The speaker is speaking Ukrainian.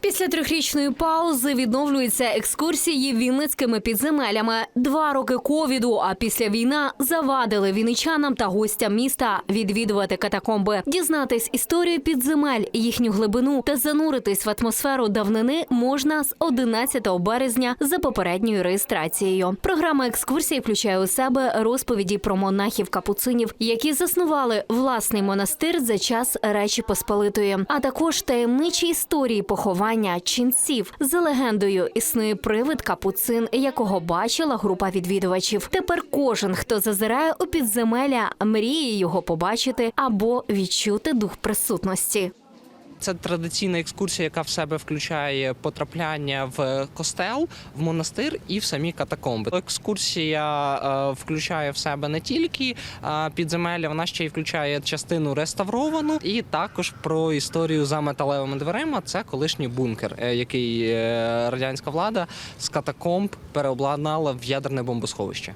Після трьохрічної паузи відновлюються екскурсії вінницькими підземелями. Два роки ковіду, а після війна завадили вінничанам та гостям міста відвідувати катакомби, дізнатись історію підземель, їхню глибину та зануритись в атмосферу давнини можна з 11 березня за попередньою реєстрацією. Програма екскурсії включає у себе розповіді про монахів капуцинів, які заснували власний монастир за час Речі Посполитої, а також таємничі історії поховання ченців. За легендою існує привид капуцин, якого бачила група відвідувачів. Тепер кожен, хто зазирає у підземелля, мріє його побачити або відчути дух присутності. Це традиційна екскурсія, яка в себе включає потрапляння в костел, в монастир і в самі катакомби. Екскурсія е, включає в себе не тільки е, підземелля, вона ще й включає частину реставровану, і також про історію за металевими дверима. Це колишній бункер, е, який радянська влада з катакомб переобладнала в ядерне бомбосховище.